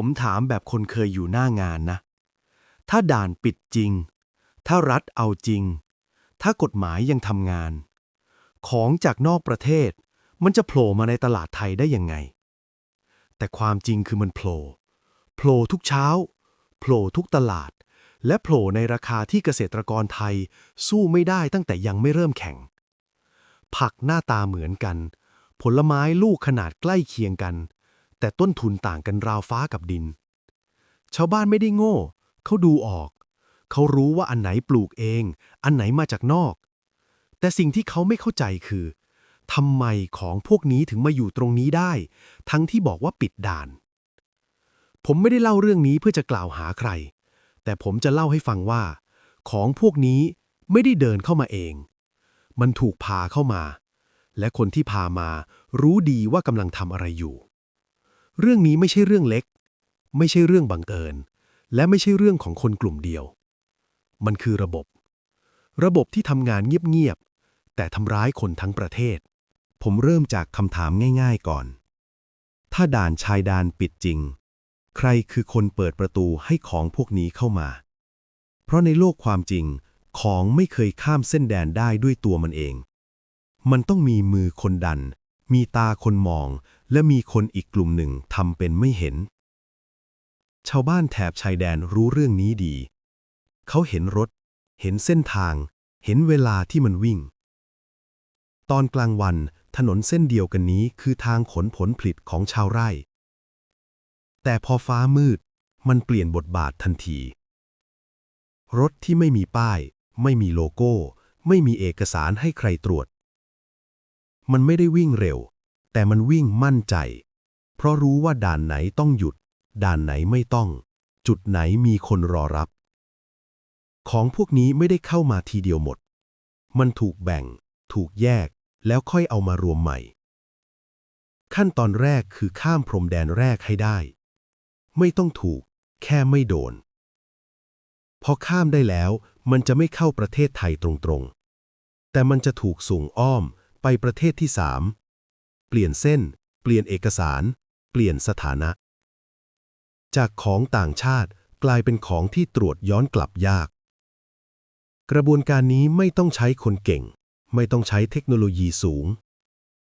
ผมถามแบบคนเคยอยู่หน้างานนะ ถ้าด่านปิดจริง ถ้ารัฐเอาจริง ถ้ากฎหมายยังทำงาน ของจากนอกประเทศ มันจะโผล่มาในตลาดไทยได้ยังไง แต่ความจริงคือมันโผล่โผล่ทุกเช้าโผล่ทุกตลาด และโผล่ในราคาที่เกษตรกรไทยสู้ไม่ได้ตั้งแต่ยังไม่เริ่มแข่ง ผักหน้าตาเหมือนกัน ผลไม้ลูกขนาดใกล้เคียงกัน แต่ต้นทุนต่างกันราวฟ้ากับดิน ชาวบ้านไม่ได้โง่ เขาดูออก เขารู้ว่าอันไหนปลูกเอง อันไหนมาจากนอก แต่สิ่งที่เขาไม่เข้าใจคือทำไมของพวกนี้ถึงมาอยู่ตรงนี้ได้ ทั้งที่บอกว่าปิดด่าน ผมไม่ได้เล่าเรื่องนี้เพื่อจะกล่าวหาใคร แต่ผมจะเล่าให้ฟังว่า ของพวกนี้ไม่ได้เดินเข้ามาเอง มันถูกพาเข้ามา และคนที่พามารู้ดีว่ากำลังทำอะไรอยู่ เรื่องนี้ไม่ใช่เรื่องเล็ก ไม่ใช่เรื่องบังเอิญ และไม่ใช่เรื่องของคนกลุ่มเดียว มันคือระบบ ระบบที่ทำงานเงียบๆ แต่ทำร้ายคนทั้งประเทศ ผมเริ่มจากคำถามง่าย ๆก่อน ถ้าด่านชายแดนปิดจริง ใครคือคนเปิดประตูให้ของพวกนี้เข้ามา เพราะในโลกความจริง ของไม่เคยข้ามเส้นแดนได้ด้วยตัวมันเอง มันต้องมีมือคนดัน มีตาคนมอง และมีคนอีกกลุ่มหนึ่งทำเป็นไม่เห็น ชาวบ้านแถบชายแดนรู้เรื่องนี้ดี เขาเห็นรถ เห็นเส้นทาง เห็นเวลาที่มันวิ่ง ตอนกลางวันถนนเส้นเดียวกันนี้คือทางขนผลผลิตของชาวไร่ แต่พอฟ้ามืด มันเปลี่ยนบทบาททันที รถที่ไม่มีป้าย ไม่มีโลโก้ ไม่มีเอกสารให้ใครตรวจ มันไม่ได้วิ่งเร็ว แต่มันวิ่งมั่นใจ เพราะรู้ว่าด่านไหนต้องหยุด ด่านไหนไม่ต้อง จุดไหนมีคนรอรับ ของพวกนี้ไม่ได้เข้ามาทีเดียวหมด มันถูกแบ่ง ถูกแยก แล้วค่อยเอามารวมใหม่ ขั้นตอนแรกคือข้ามพรมแดนแรกให้ได้ ไม่ต้องถูก แค่ไม่โดน พอข้ามได้แล้วมันจะไม่เข้าประเทศไทยตรงๆ แต่มันจะถูกส่งอ้อมไปประเทศที่สาม เปลี่ยนเส้น เปลี่ยนเอกสาร เปลี่ยนสถานะ จากของต่างชาติกลายเป็นของที่ตรวจย้อนกลับยาก กระบวนการนี้ไม่ต้องใช้คนเก่ง ไม่ต้องใช้เทคโนโลยีสูง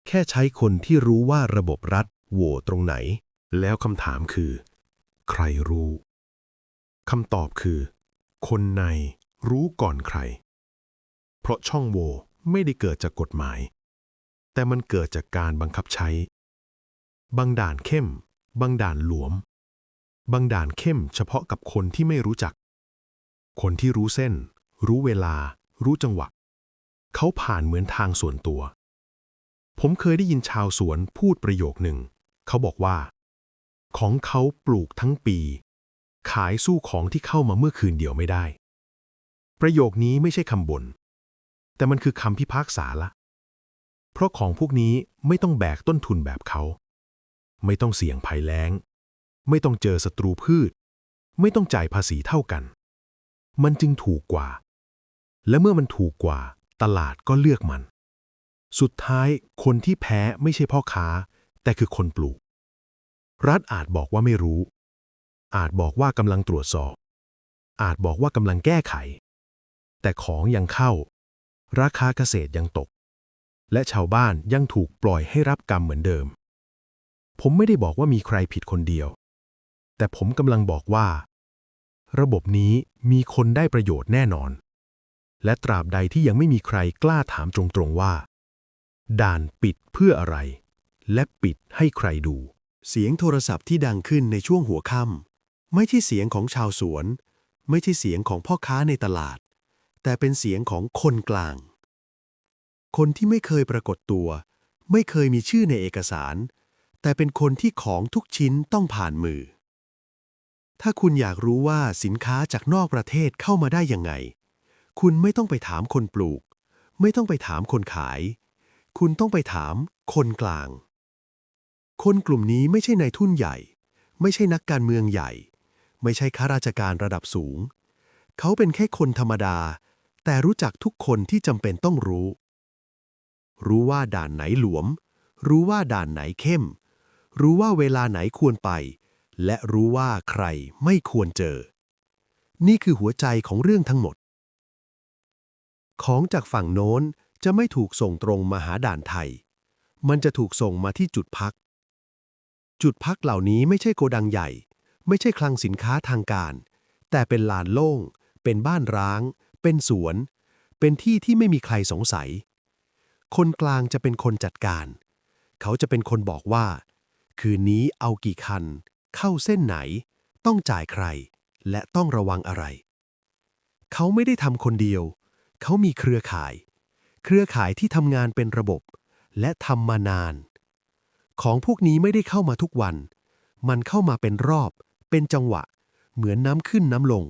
แค่ใช้คนที่รู้ว่าระบบรัฐโหวตรงไหน แล้วคำถามคือ ใครรู้คำตอบคือ คนในรู้ก่อนใคร เพราะช่องโหว่ไม่ได้เกิดจากกฎหมาย แต่มันเกิดจากการบังคับใช้ บางด่านเข้ม บางด่านหลวม บางด่านเข้มเฉพาะกับคนที่ไม่รู้จัก คนที่รู้เส้น รู้เวลา รู้จังหวะ เขาผ่านเหมือนทางส่วนตัว ผมเคยได้ยินชาวสวนพูดประโยคหนึ่ง เขาบอกว่า ของเขาปลูกทั้งปี ขายสู้ของที่เข้ามาเมื่อคืนเดียวไม่ได้ ประโยคนี้ไม่ใช่คำบน่นแต่มันคือคำพิพากษาละ เพราะของพวกนี้ไม่ต้องแบกต้นทุนแบบเขา ไม่ต้องเสี่ยงภัยแล้ง ไม่ต้องเจอศัตรูพืช ไม่ต้องจ่ายภาษีเท่ากัน มันจึงถูกกว่า และเมื่อมันถูกกว่า ตลาดก็เลือกมัน สุดท้ายคนที่แพ้ไม่ใช่พ่อค้า แต่คือคนปลูก รัฐอาจบอกว่าไม่รู้ อาจบอกว่ากำลังตรวจสอบ อาจบอกว่ากำลังแก้ไข แต่ของยังเข้า ราคาเกษตรยังตก และชาวบ้านยังถูกปล่อยให้รับกรรมเหมือนเดิม ผมไม่ได้บอกว่ามีใครผิดคนเดียว แต่ผมกำลังบอกว่า ระบบนี้มีคนได้ประโยชน์แน่นอน และตราบใดที่ยังไม่มีใครกล้าถามตรงๆว่า ด่านปิดเพื่ออะไร และปิดให้ใครดู เสียงโทรศัพท์ที่ดังขึ้นในช่วงหัวค่ำไม่ใช่เสียงของชาวสวน ไม่ใช่เสียงของพ่อค้าในตลาด แต่เป็นเสียงของคนกลาง คนที่ไม่เคยปรากฏตัว ไม่เคยมีชื่อในเอกสาร แต่เป็นคนที่ของทุกชิ้นต้องผ่านมือ ถ้าคุณอยากรู้ว่าสินค้าจากนอกประเทศเข้ามาได้ยังไง คุณไม่ต้องไปถามคนปลูก ไม่ต้องไปถามคนขาย คุณต้องไปถามคนกลาง คนกลุ่มนี้ไม่ใช่นายทุนใหญ่ ไม่ใช่นักการเมืองใหญ่ ไม่ใช่ข้าราชการระดับสูง เขาเป็นแค่คนธรรมดาแต่รู้จักทุกคนที่จำเป็นต้องรู้ รู้ว่าด่านไหนหลวม รู้ว่าด่านไหนเข้ม รู้ว่าเวลาไหนควรไป และรู้ว่าใครไม่ควรเจอ นี่คือหัวใจของเรื่องทั้งหมด ของจากฝั่งโน้นจะไม่ถูกส่งตรงมาหาด่านไทย มันจะถูกส่งมาที่จุดพัก จุดพักเหล่านี้ไม่ใช่โกดังใหญ่ ไม่ใช่คลังสินค้าทางการ แต่เป็นลานโล่ง เป็นบ้านร้าง เป็นสวน เป็นที่ที่ไม่มีใครสงสัย คนกลางจะเป็นคนจัดการ เขาจะเป็นคนบอกว่า คืนนี้เอากี่คัน เข้าเส้นไหน ต้องจ่ายใคร และต้องระวังอะไร เขาไม่ได้ทำคนเดียว เขามีเครือข่าย เครือข่ายที่ทำงานเป็นระบบ และทำมานาน ของพวกนี้ไม่ได้เข้ามาทุกวัน มันเข้ามาเป็นรอบ เป็นจังหวะ เหมือนน้ำขึ้นน้ำลง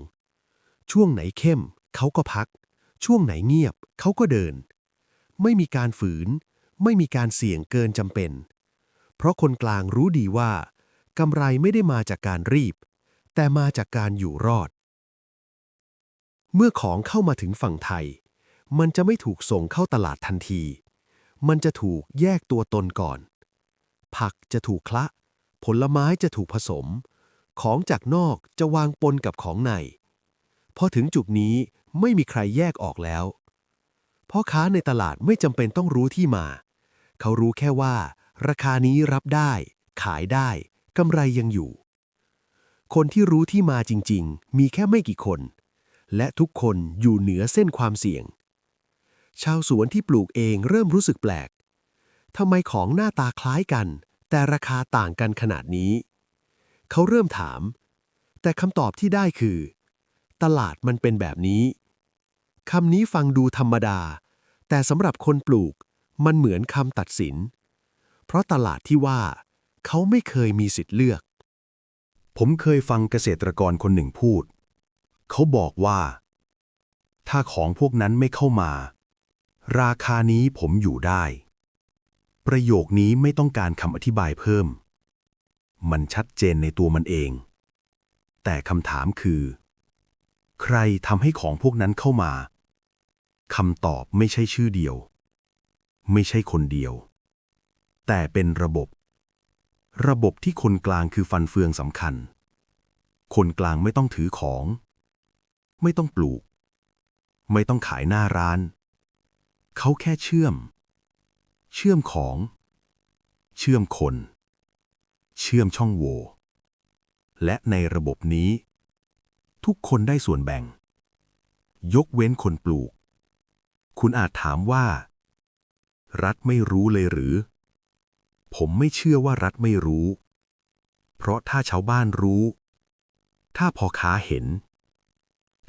ช่วงไหนเข้ม เขาก็พัก ช่วงไหนเงียบ เขาก็เดิน ไม่มีการฝืน ไม่มีการเสี่ยงเกินจำเป็น เพราะคนกลางรู้ดีว่ากำไรไม่ได้มาจากการรีบ แต่มาจากการอยู่รอด เมื่อของเข้ามาถึงฝั่งไทย มันจะไม่ถูกส่งเข้าตลาดทันที มันจะถูกแยกตัวตนก่อน ผักจะถูกคละ ผลไม้จะถูกผสม ของจากนอกจะวางปนกับของใน พอถึงจุดนี้ไม่มีใครแยกออกแล้ว พ่อค้าในตลาดไม่จำเป็นต้องรู้ที่มา เขารู้แค่ว่า ราคานี้รับได้ ขายได้กำไรยังอยู่ คนที่รู้ที่มาจริง ๆ มีแค่ไม่กี่คน และทุกคนอยู่เหนือเส้นความเสี่ยง ชาวสวนที่ปลูกเองเริ่มรู้สึกแปลกทำไมของหน้าตาคล้ายกัน แต่ราคาต่างกันขนาดนี้ เขาเริ่มถาม แต่คำตอบที่ได้คือ ตลาดมันเป็นแบบนี้ คำนี้ฟังดูธรรมดา แต่สำหรับคนปลูก มันเหมือนคำตัดสิน เพราะตลาดที่ว่า เขาไม่เคยมีสิทธิ์เลือก ผมเคยฟังเกษตรกรคนหนึ่งพูด เขาบอกว่า ถ้าของพวกนั้นไม่เข้ามา ราคานี้ผมอยู่ได้ ประโยคนี้ไม่ต้องการคำอธิบายเพิ่ม มันชัดเจนในตัวมันเอง แต่คำถามคือ ใครทำให้ของพวกนั้นเข้ามา คำตอบไม่ใช่ชื่อเดียว ไม่ใช่คนเดียว แต่เป็นระบบ ระบบที่คนกลางคือฟันเฟืองสำคัญ คนกลางไม่ต้องถือของ ไม่ต้องปลูก ไม่ต้องขายหน้าร้าน เขาแค่เชื่อม เชื่อมของ เชื่อมคน เชื่อมช่องโหว่และในระบบนี้ ทุกคนได้ส่วนแบ่ง ยกเว้นคนปลูก คุณอาจถามว่า รัฐไม่รู้เลยหรือ ผมไม่เชื่อว่ารัฐไม่รู้ เพราะถ้าชาวบ้านรู้ ถ้าพอค้าเห็น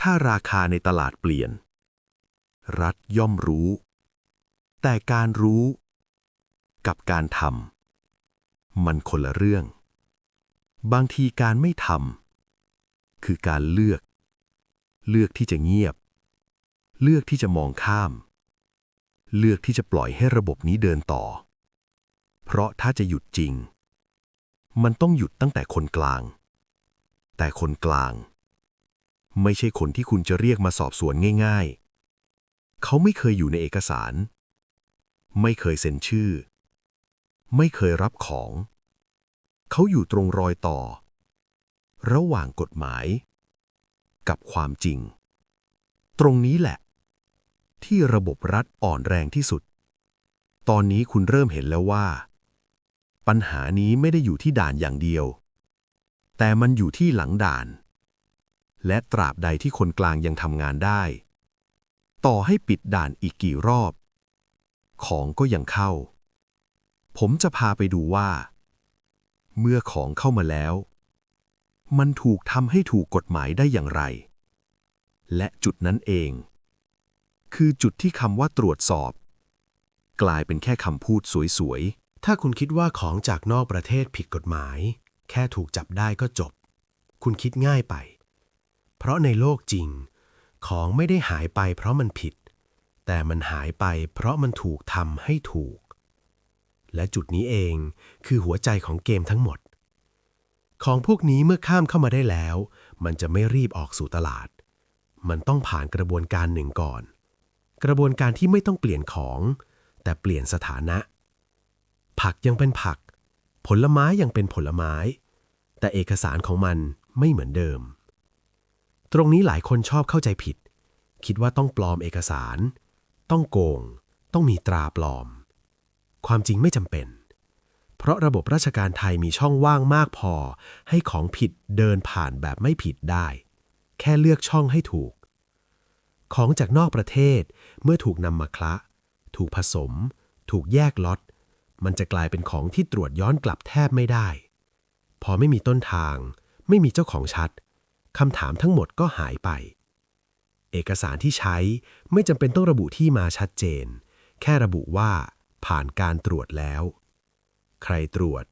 ถ้าราคาในตลาดเปลี่ยน รัฐย่อมรู้ แต่การรู้ กับการทำมันคนละเรื่อง บางทีการไม่ทำคือการเลือก เลือกที่จะเงียบ เลือกที่จะมองข้าม เลือกที่จะปล่อยให้ระบบนี้เดินต่อ เพราะถ้าจะหยุดจริง มันต้องหยุดตั้งแต่คนกลาง แต่คนกลาง ไม่ใช่คนที่คุณจะเรียกมาสอบสวนง่าย ๆ เขาไม่เคยอยู่ในเอกสาร ไม่เคยเซ็นชื่อ ไม่เคยรับของ เขาอยู่ตรงรอยต่อ ระหว่างกฎหมาย กับความจริงตรงนี้แหละ ที่ระบบรัฐอ่อนแรงที่สุด ตอนนี้คุณเริ่มเห็นแล้วว่า ปัญหานี้ไม่ได้อยู่ที่ด่านอย่างเดียว แต่มันอยู่ที่หลังด่าน และตราบใดที่คนกลางยังทำงานได้ ต่อให้ปิดด่านอีกกี่รอบ ของก็ยังเข้า ผมจะพาไปดูว่า เมื่อของเข้ามาแล้ว มันถูกทำให้ถูกกฎหมายได้อย่างไร และจุดนั้นเอง คือจุดที่คำว่าตรวจสอบ กลายเป็นแค่คำพูดสวยๆ ถ้าคุณคิดว่าของจากนอกประเทศผิดกฎหมาย แค่ถูกจับได้ก็จบ คุณคิดง่ายไป เพราะในโลกจริง ของไม่ได้หายไปเพราะมันผิด แต่มันหายไปเพราะมันถูกทำให้ถูก และจุดนี้เองคือหัวใจของเกมทั้งหมด ของพวกนี้เมื่อข้ามเข้ามาได้แล้ว มันจะไม่รีบออกสู่ตลาด มันต้องผ่านกระบวนการหนึ่งก่อน กระบวนการที่ไม่ต้องเปลี่ยนของ แต่เปลี่ยนสถานะ ผักยังเป็นผัก ผลไม้ยังเป็นผลไม้ แต่เอกสารของมันไม่เหมือนเดิม ตรงนี้หลายคนชอบเข้าใจผิด คิดว่าต้องปลอมเอกสาร ต้องโกง ต้องมีตราปลอม ความจริงไม่จำเป็น เพราะระบบราชการไทยมีช่องว่างมากพอ ให้ของผิดเดินผ่านแบบไม่ผิดได้ แค่เลือกช่องให้ถูก ของจากนอกประเทศเมื่อถูกนำมาคละ ถูกผสม ถูกแยกล็อต มันจะกลายเป็นของที่ตรวจย้อนกลับแทบไม่ได้ พอไม่มีต้นทาง ไม่มีเจ้าของชัดคำถามทั้งหมดก็หายไป เอกสารที่ใช้ไม่จำเป็นต้องระบุที่มาชัดเจน แค่ระบุว่า ผ่านการตรวจแล้ว ใครตรวจ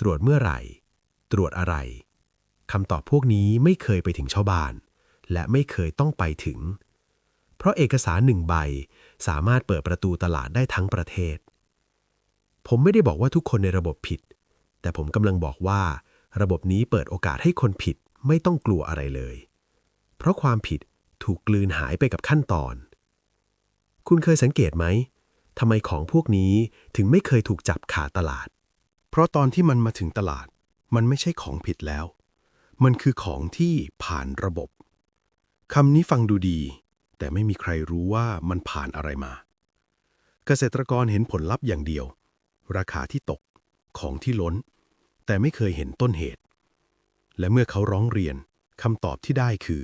ตรวจเมื่อไหร่ ตรวจอะไรคำตอบพวกนี้ไม่เคยไปถึงชาวบ้าน และไม่เคยต้องไปถึง เพราะเอกสารหนึ่งใบสามารถเปิดประตูตลาดได้ทั้งประเทศ ผมไม่ได้บอกว่าทุกคนในระบบผิด แต่ผมกำลังบอกว่า ระบบนี้เปิดโอกาสให้คนผิดไม่ต้องกลัวอะไรเลย เพราะความผิดถูกกลืนหายไปกับขั้นตอน คุณเคยสังเกตไหมทำไมของพวกนี้ถึงไม่เคยถูกจับขาดตลาด เพราะตอนที่มันมาถึงตลาด มันไม่ใช่ของผิดแล้ว มันคือของที่ผ่านระบบคำนี้ฟังดูดี แต่ไม่มีใครรู้ว่ามันผ่านอะไรมา เกษตรกรเห็นผลลัพธ์อย่างเดียว ราคาที่ตกของที่ล้น แต่ไม่เคยเห็นต้นเหตุ และเมื่อเขาร้องเรียนคำตอบที่ได้คือ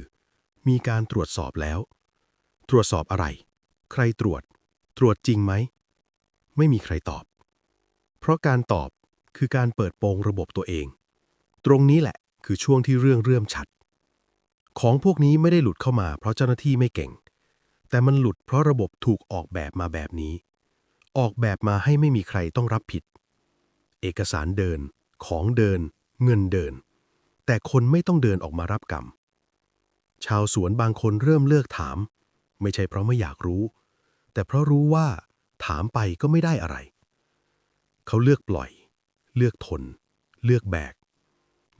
มีการตรวจสอบแล้ว ตรวจสอบอะไร ใครตรวจ ตรวจจริงไหม ไม่มีใครตอบ เพราะการตอบคือการเปิดโปงระบบตัวเอง ตรงนี้แหละคือช่วงที่เรื่องเริ่มชัด ของพวกนี้ไม่ได้หลุดเข้ามาเพราะเจ้าหน้าที่ไม่เก่ง แต่มันหลุดเพราะระบบถูกออกแบบมาแบบนี้ ออกแบบมาให้ไม่มีใครต้องรับผิด เอกสารเดิน ของเดิน เงินเดิน แต่คนไม่ต้องเดินออกมารับกรรม ชาวสวนบางคนเริ่มเลิกถาม ไม่ใช่เพราะไม่อยากรู้ แต่เพราะรู้ว่าถามไปก็ไม่ได้อะไร เขาเลือกปล่อย เลือกทน เลือกแบก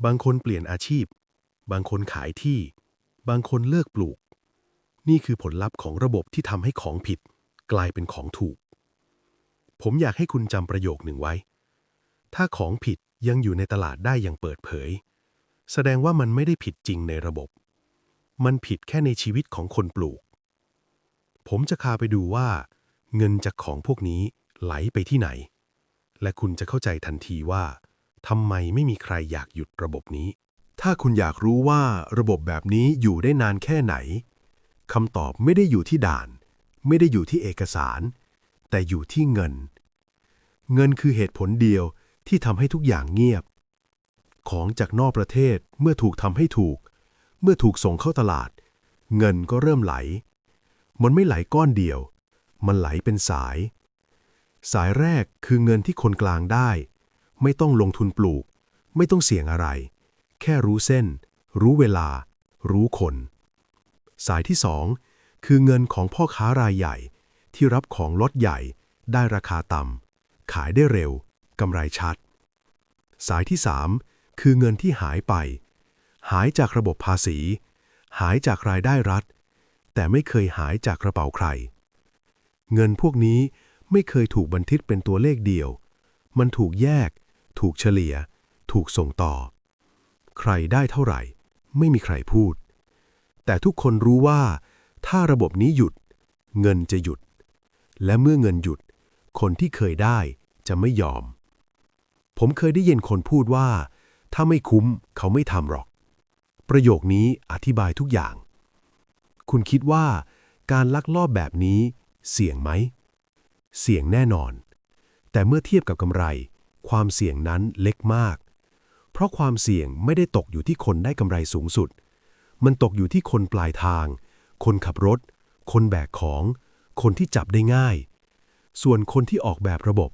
บางคนเปลี่ยนอาชีพ บางคนขายที่ บางคนเลิกปลูก นี่คือผลลัพธ์ของระบบที่ทำให้ของผิด กลายเป็นของถูก ผมอยากให้คุณจำประโยคหนึ่งไว้ ถ้าของผิดยังอยู่ในตลาดได้อย่างเปิดเผย แสดงว่ามันไม่ได้ผิดจริงในระบบ มันผิดแค่ในชีวิตของคนปลูก ผมจะพาไปดูว่า เงินจากของพวกนี้ไหลไปที่ไหน และคุณจะเข้าใจทันทีว่าทำไมไม่มีใครอยากหยุดระบบนี้ ถ้าคุณอยากรู้ว่าระบบแบบนี้อยู่ได้นานแค่ไหน คำตอบไม่ได้อยู่ที่ด่าน ไม่ได้อยู่ที่เอกสาร แต่อยู่ที่เงิน เงินคือเหตุผลเดียวที่ทำให้ทุกอย่างเงียบ ของจากนอกประเทศเมื่อถูกทำให้ถูก เมื่อถูกส่งเข้าตลาด เงินก็เริ่มไหล มันไม่ไหลก้อนเดียว มันไหลเป็นสาย สายแรกคือเงินที่คนกลางได้ ไม่ต้องลงทุนปลูก ไม่ต้องเสี่ยงอะไร แค่รู้เส้น รู้เวลา รู้คน สายที่สองคือเงินของพ่อค้ารายใหญ่ ที่รับของลดใหญ่ ได้ราคาต่ำขายได้เร็วกำไรชัด สายที่สามคือเงินที่หายไป หายจากระบบภาษี หายจากรายได้รัฐ แต่ไม่เคยหายจากกระเป๋าใคร เงินพวกนี้ไม่เคยถูกบันทึกเป็นตัวเลขเดียว มันถูกแยก ถูกเฉลี่ย ถูกส่งต่อ ใครได้เท่าไหร่ ไม่มีใครพูด แต่ทุกคนรู้ว่า ถ้าระบบนี้หยุด เงินจะหยุด และเมื่อเงินหยุด คนที่เคยได้จะไม่ยอม ผมเคยได้ยินคนพูดว่า ถ้าไม่คุ้มเขาไม่ทำหรอก ประโยคนี้อธิบายทุกอย่าง คุณคิดว่าการลักลอบแบบนี้เสี่ยงไหม เสี่ยงแน่นอน แต่เมื่อเทียบกับกำไร ความเสี่ยงนั้นเล็กมาก เพราะความเสี่ยงไม่ได้ตกอยู่ที่คนได้กำไรสูงสุด มันตกอยู่ที่คนปลายทาง คนขับรถ คนแบกของ คนที่จับได้ง่าย ส่วนคนที่ออกแบบระบบ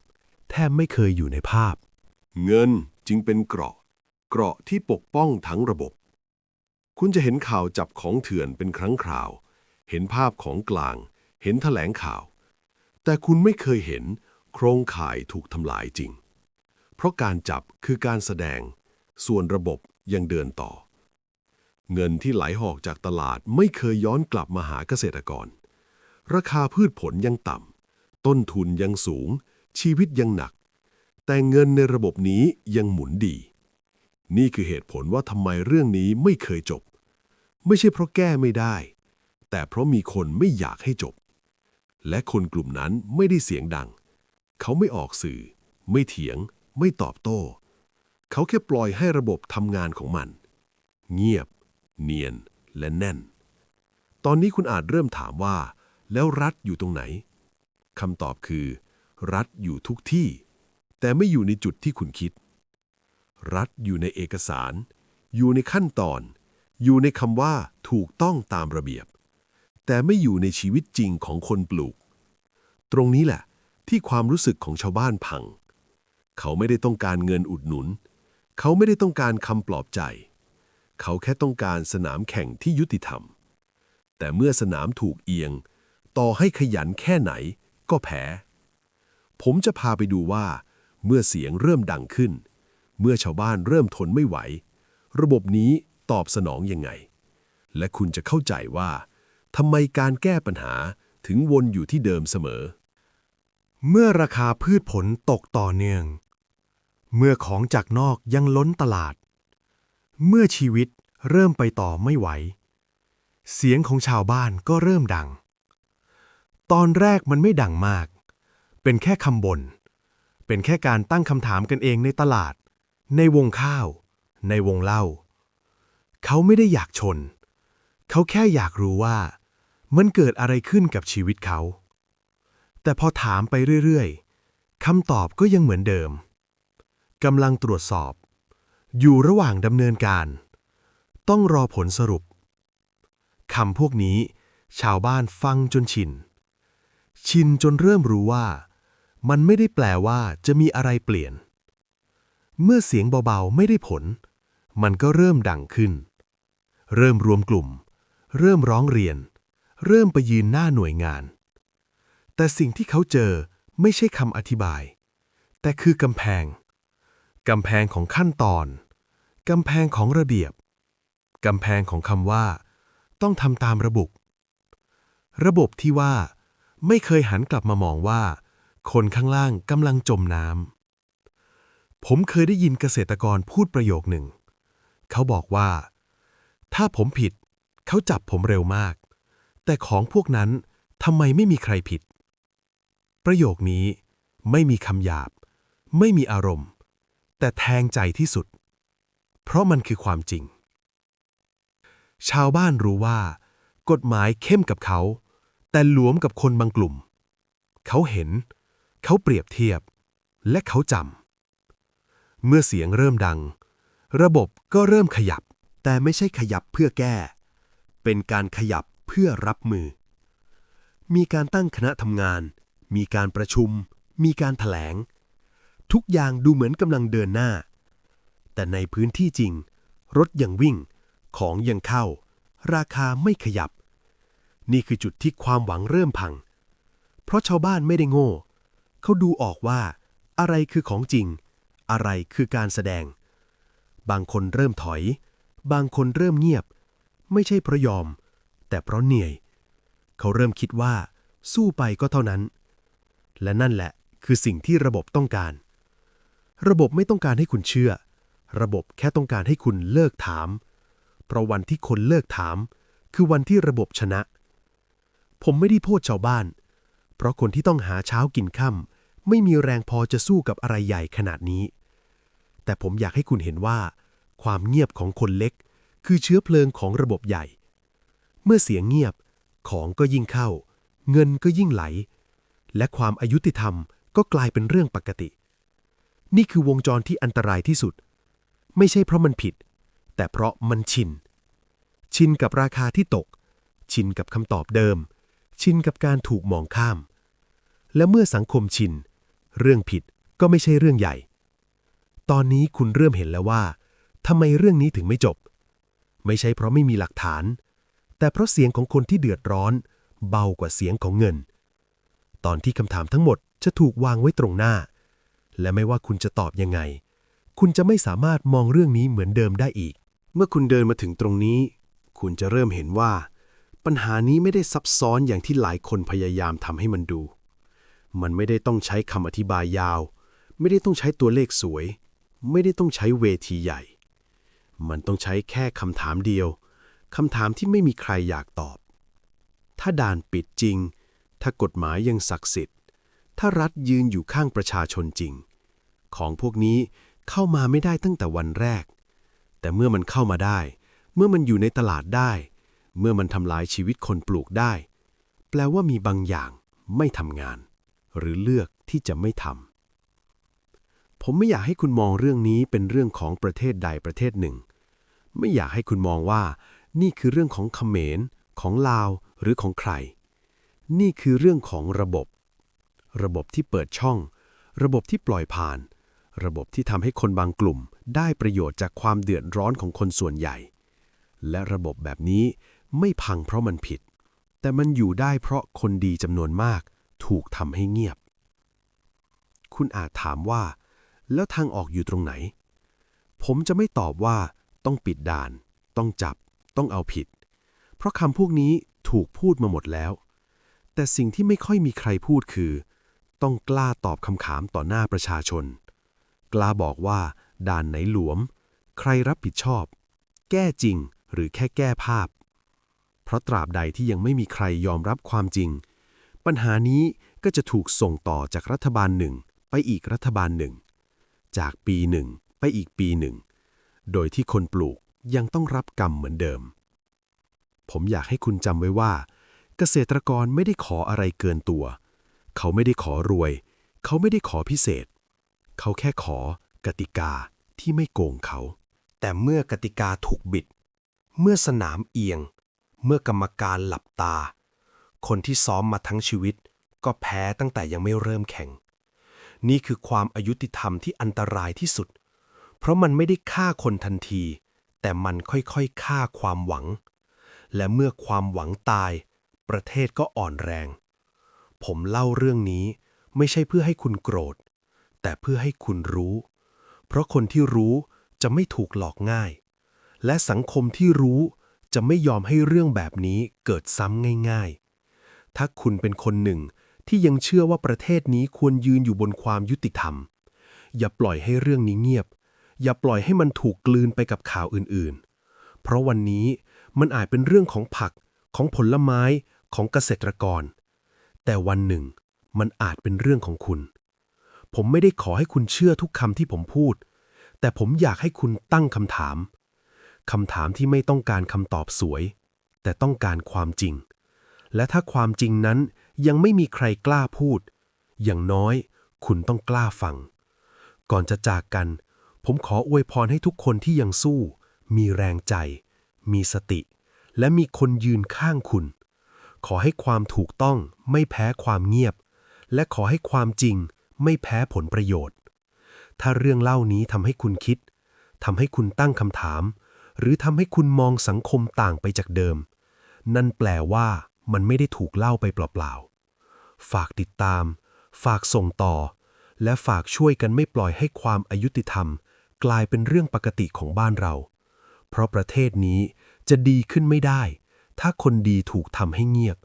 แทบไม่เคยอยู่ในภาพ เงินจึงเป็นเกราะ เกราะที่ปกป้องทั้งระบบ คุณจะเห็นข่าวจับของเถื่อนเป็นครั้งคราว เห็นภาพของกลาง เห็นแถลงข่าว แต่คุณไม่เคยเห็นโครงข่ายถูกทำลายจริง เพราะการจับคือการแสดง ส่วนระบบยังเดินต่อ เงินที่ไหลหอกจากตลาดไม่เคยย้อนกลับมาหาเกษตรกร ราคาพืชผลยังต่ำ ต้นทุนยังสูง ชีวิตยังหนัก แต่เงินในระบบนี้ยังหมุนดี นี่คือเหตุผลว่าทำไมเรื่องนี้ไม่เคยจบ ไม่ใช่เพราะแก้ไม่ได้ แต่เพราะมีคนไม่อยากให้จบ และคนกลุ่มนั้นไม่ได้เสียงดัง เขาไม่ออกสื่อ ไม่เถียง ไม่ตอบโต้ เขาแค่ปล่อยให้ระบบทำงานของมัน เงียบ เนียนและแน่น ตอนนี้คุณอาจเริ่มถามว่า แล้วรัฐอยู่ตรงไหนคำตอบคือ รัฐอยู่ทุกที่ แต่ไม่อยู่ในจุดที่คุณคิด รัฐอยู่ในเอกสาร อยู่ในขั้นตอน อยู่ในคำว่าถูกต้องตามระเบียบ แต่ไม่อยู่ในชีวิตจริงของคนปลูก ตรงนี้แหละ ที่ความรู้สึกของชาวบ้านพัง เขาไม่ได้ต้องการเงินอุดหนุน เขาไม่ได้ต้องการคำปลอบใจ เขาแค่ต้องการสนามแข่งที่ยุติธรรม แต่เมื่อสนามถูกเอียง ต่อให้ขยันแค่ไหนก็แพ้ ผมจะพาไปดูว่า เมื่อเสียงเริ่มดังขึ้น เมื่อชาวบ้านเริ่มทนไม่ไหว ระบบนี้ตอบสนองยังไง และคุณจะเข้าใจว่าทำไมการแก้ปัญหาถึงวนอยู่ที่เดิมเสมอ เมื่อราคาพืชผลตกต่อเนื่อง เมื่อของจากนอกยังล้นตลาด เมื่อชีวิตเริ่มไปต่อไม่ไหว เสียงของชาวบ้านก็เริ่มดัง ตอนแรกมันไม่ดังมาก เป็นแค่คำบน่น เป็นแค่การตั้งคำถามกันเองในตลาด ในวงข้าว ในวงเล่า เขาไม่ได้อยากชน เขาแค่อยากรู้ว่า มันเกิดอะไรขึ้นกับชีวิตเขา แต่พอถามไปเรื่อยๆคำตอบก็ยังเหมือนเดิมกำลังตรวจสอบ อยู่ระหว่างดำเนินการ ต้องรอผลสรุปคำพวกนี้ ชาวบ้านฟังจนชิน ชินจนเริ่มรู้ว่า มันไม่ได้แปลว่าจะมีอะไรเปลี่ยน เมื่อเสียงเบาๆไม่ได้ผล มันก็เริ่มดังขึ้น เริ่มรวมกลุ่ม เริ่มร้องเรียน เริ่มไปยืนหน้าหน่วยงาน แต่สิ่งที่เขาเจอไม่ใช่คำอธิบาย แต่คือกำแพง กำแพงของขั้นตอน กำแพงของระเบียบ กำแพงของคำว่า ต้องทำตามระบบระบบที่ว่า ไม่เคยหันกลับมามองว่า คนข้างล่างกำลังจมน้ำผมเคยได้ยินเกษตรกรพูดประโยคหนึ่ง เขาบอกว่า ถ้าผมผิด เขาจับผมเร็วมาก แต่ของพวกนั้นทำไมไม่มีใครผิด ประโยคนี้ ไม่มีคำหยาบ ไม่มีอารมณ์ แต่แทงใจที่สุด เพราะมันคือความจริง ชาวบ้านรู้ว่า กฎหมายเข้มกับเขา แต่หลวมกับคนบางกลุ่ม เขาเห็น เขาเปรียบเทียบ และเขาจำเมื่อเสียงเริ่มดัง ระบบก็เริ่มขยับ แต่ไม่ใช่ขยับเพื่อแก้ เป็นการขยับเพื่อรับมือ มีการตั้งคณะทำงาน มีการประชุม มีการถแถลง ทุกอย่างดูเหมือนกำลังเดินหน้า แต่ในพื้นที่จริง รถยังวิ่ง ของยังเข้า ราคาไม่ขยับ นี่คือจุดที่ความหวังเริ่มพัง เพราะชาวบ้านไม่ได้โง่ เขาดูออกว่า อะไรคือของจริง อะไรคือการแสดง บางคนเริ่มถอย บางคนเริ่มเงียบ ไม่ใช่เพราะยอม แต่เพราะเหนื่อย เขาเริ่มคิดว่า สู้ไปก็เท่านั้น และนั่นแหละคือสิ่งที่ระบบต้องการ ระบบไม่ต้องการให้คุณเชื่อ ระบบแค่ต้องการให้คุณเลิกถาม เพราะวันที่คนเลิกถาม คือวันที่ระบบชนะ ผมไม่ได้โทษชาวบ้าน เพราะคนที่ต้องหาเช้ากินค่ำไม่มีแรงพอจะสู้กับอะไรใหญ่ขนาดนี้ แต่ผมอยากให้คุณเห็นว่า ความเงียบของคนเล็ก คือเชื้อเพลิงของระบบใหญ่ เมื่อเสียงเงียบ ของก็ยิ่งเข้า เงินก็ยิ่งไหล และความอายุติธรรมก็กลายเป็นเรื่องปกติ นี่คือวงจรที่อันตรายที่สุด ไม่ใช่เพราะมันผิด แต่เพราะมันชิน ชินกับราคาที่ตก ชินกับคำตอบเดิม ชินกับการถูกมองข้าม และเมื่อสังคมชิน เรื่องผิดก็ไม่ใช่เรื่องใหญ่ ตอนนี้คุณเริ่มเห็นแล้วว่าทำไมเรื่องนี้ถึงไม่จบ ไม่ใช่เพราะไม่มีหลักฐาน แต่เพราะเสียงของคนที่เดือดร้อน เบากว่าเสียงของเงิน ตอนที่คำถามทั้งหมดจะถูกวางไว้ตรงหน้า และไม่ว่าคุณจะตอบยังไง คุณจะไม่สามารถมองเรื่องนี้เหมือนเดิมได้อีก เมื่อคุณเดินมาถึงตรงนี้ คุณจะเริ่มเห็นว่า ปัญหานี้ไม่ได้ซับซ้อนอย่างที่หลายคนพยายามทำให้มันดู มันไม่ได้ต้องใช้คำอธิบายยาว ไม่ได้ต้องใช้ตัวเลขสวย ไม่ได้ต้องใช้เวทีใหญ่ มันต้องใช้แค่คำถามเดียวคำถามที่ไม่มีใครอยากตอบ ถ้าด่านปิดจริง ถ้ากฎหมายยังศักดิ์สิทธิ์ ถ้ารัฐยืนอยู่ข้างประชาชนจริง ของพวกนี้เข้ามาไม่ได้ตั้งแต่วันแรก แต่เมื่อมันเข้ามาได้ เมื่อมันอยู่ในตลาดได้ เมื่อมันทำลายชีวิตคนปลูกได้ แปลว่ามีบางอย่างไม่ทำงาน หรือเลือกที่จะไม่ทำผมไม่อยากให้คุณมองเรื่องนี้เป็นเรื่องของประเทศใดประเทศหนึ่ง ไม่อยากให้คุณมองว่า นี่คือเรื่องของเขมร ของลาวหรือของใคร นี่คือเรื่องของระบบ ระบบที่เปิดช่อง ระบบที่ปล่อยผ่าน ระบบที่ทำให้คนบางกลุ่มได้ประโยชน์จากความเดือดร้อนของคนส่วนใหญ่ และระบบแบบนี้ไม่พังเพราะมันผิด แต่มันอยู่ได้เพราะคนดีจำนวนมาก ถูกทำให้เงียบ คุณอาจถามว่า แล้วทางออกอยู่ตรงไหน ผมจะไม่ตอบว่าต้องปิดด่าน ต้องจับ ต้องเอาผิด เพราะคำพวกนี้ถูกพูดมาหมดแล้ว แต่สิ่งที่ไม่ค่อยมีใครพูดคือ ต้องกล้าตอบคำถามต่อหน้าประชาชน กล้าบอกว่าด่านไหนหลวม ใครรับผิดชอบ แก้จริงหรือแค่แก้ภาพ เพราะตราบใดที่ยังไม่มีใครยอมรับความจริง ปัญหานี้ก็จะถูกส่งต่อจากรัฐบาลหนึ่งไปอีกรัฐบาลหนึ่ง จากปีหนึ่งไปอีกปีหนึ่ง โดยที่คนปลูกยังต้องรับกรรมเหมือนเดิม ผมอยากให้คุณจำไว้ว่า เกษตรกรไม่ได้ขออะไรเกินตัว เขาไม่ได้ขอรวย เขาไม่ได้ขอพิเศษ เขาแค่ขอกติกาที่ไม่โกงเขา แต่เมื่อกติกาถูกบิด เมื่อสนามเอียง เมื่อกรรมการหลับตา คนที่ซ้อมมาทั้งชีวิต ก็แพ้ตั้งแต่ยังไม่เริ่มแข่ง นี่คือความอายุติธรรมที่อันตรายที่สุด เพราะมันไม่ได้ฆ่าคนทันที แต่มันค่อยๆฆ่าความหวัง และเมื่อความหวังตาย ประเทศก็อ่อนแรง ผมเล่าเรื่องนี้ไม่ใช่เพื่อให้คุณโกรธ แต่เพื่อให้คุณรู้ เพราะคนที่รู้จะไม่ถูกหลอกง่าย และสังคมที่รู้จะไม่ยอมให้เรื่องแบบนี้เกิดซ้ำง่ายๆ ถ้าคุณเป็นคนหนึ่งที่ยังเชื่อว่าประเทศนี้ควรยืนอยู่บนความยุติธรรม อย่าปล่อยให้เรื่องนี้เงียบ อย่าปล่อยให้มันถูกกลืนไปกับข่าวอื่นๆ เพราะวันนี้มันอาจเป็นเรื่องของผัก ของผลไม้ ของเกษตรกร แต่วันหนึ่งมันอาจเป็นเรื่องของคุณ ผมไม่ได้ขอให้คุณเชื่อทุกคำที่ผมพูด แต่ผมอยากให้คุณตั้งคำถามคำถามที่ไม่ต้องการคำตอบสวย แต่ต้องการความจริง และถ้าความจริงนั้นยังไม่มีใครกล้าพูด อย่างน้อย คุณต้องกล้าฟัง ก่อนจะจากกัน ผมขออวยพรให้ทุกคนที่ยังสู้ มีแรงใจ มีสติ และมีคนยืนข้างคุณ ขอให้ความถูกต้องไม่แพ้ความเงียบ และขอให้ความจริง ไม่แพ้ผลประโยชน์ ถ้าเรื่องเล่านี้ทำให้คุณคิดทำให้คุณตั้งคำถาม หรือทำให้คุณมองสังคมต่างไปจากเดิม นั่นแปลว่ามันไม่ได้ถูกเล่าไปเปล่าๆ ฝากติดตาม ฝากส่งต่อ และฝากช่วยกันไม่ปล่อยให้ความอายุติธรรม กลายเป็นเรื่องปกติของบ้านเรา เพราะประเทศนี้จะดีขึ้นไม่ได้ ถ้าคนดีถูกทำให้เงียบ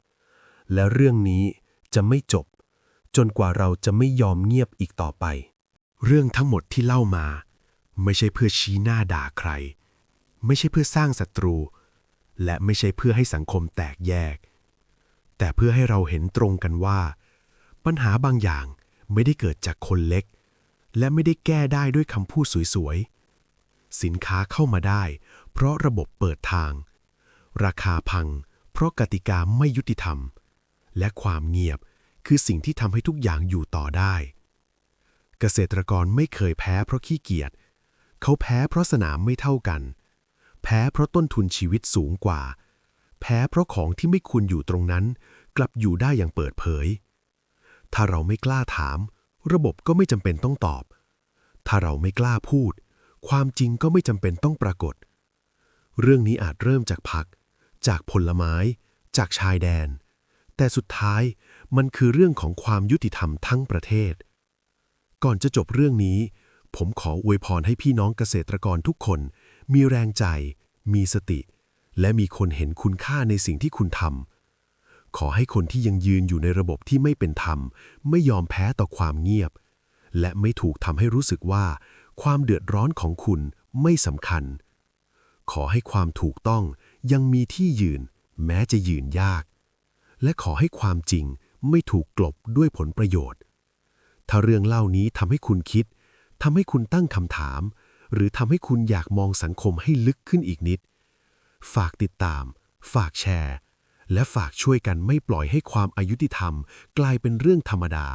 และเรื่องนี้จะไม่จบ จนกว่าเราจะไม่ยอมเงียบอีกต่อไป เรื่องทั้งหมดที่เล่ามา ไม่ใช่เพื่อชี้หน้าด่าใคร ไม่ใช่เพื่อสร้างศัตรู และไม่ใช่เพื่อให้สังคมแตกแยก แต่เพื่อให้เราเห็นตรงกันว่า ปัญหาบางอย่างไม่ได้เกิดจากคนเล็ก และไม่ได้แก้ได้ด้วยคำพูดสวยๆ สินค้าเข้ามาได้ เพราะระบบเปิดทาง ราคาพัง เพราะกติกาไม่ยุติธรรม และความเงียบ คือสิ่งที่ทำให้ทุกอย่างอยู่ต่อได้ เกษตรกรไม่เคยแพ้เพราะขี้เกียจ เขาแพ้เพราะสนามไม่เท่ากัน แพ้เพราะต้นทุนชีวิตสูงกว่า แพ้เพราะของที่ไม่ควรอยู่ตรงนั้น กลับอยู่ได้อย่างเปิดเผย ถ้าเราไม่กล้าถาม ระบบก็ไม่จำเป็นต้องตอบ ถ้าเราไม่กล้าพูด ความจริงก็ไม่จำเป็นต้องปรากฏ เรื่องนี้อาจเริ่มจากผัก จากผลไม้ จากชายแดนแต่สุดท้าย มันคือเรื่องของความยุติธรรมทั้งประเทศ ก่อนจะจบเรื่องนี้ ผมขออวยพรให้พี่น้องเกษตรกรทุกคน มีแรงใจ มีสติ และมีคนเห็นคุณค่าในสิ่งที่คุณทำขอให้คนที่ยังยืนอยู่ในระบบที่ไม่เป็นธรรม ไม่ยอมแพ้ต่อความเงียบ และไม่ถูกทำให้รู้สึกว่า ความเดือดร้อนของคุณไม่สำคัญ ขอให้ความถูกต้องยังมีที่ยืน แม้จะยืนยาก และขอให้ความจริง ไม่ถูกกลบด้วยผลประโยชน์ ถ้าเรื่องเล่านี้ทำให้คุณคิดทำให้คุณตั้งคำถาม หรือทำให้คุณอยากมองสังคมให้ลึกขึ้นอีกนิด ฝากติดตาม ฝากแชร์ และฝากช่วยกันไม่ปล่อยให้ความอายุติธรรม กลายเป็นเรื่องธรรมดา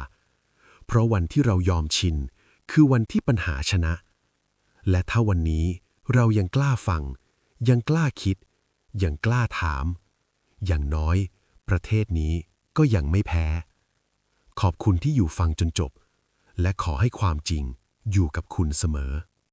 เพราะวันที่เรายอมชิน คือวันที่ปัญหาชนะ และถ้าวันนี้เรายังกล้าฟัง ยังกล้าคิด ยังกล้าถาม อย่างน้อย ประเทศนี้ ก็ยังไม่แพ้ ขอบคุณที่อยู่ฟังจนจบ และขอให้ความจริงอยู่กับคุณเสมอ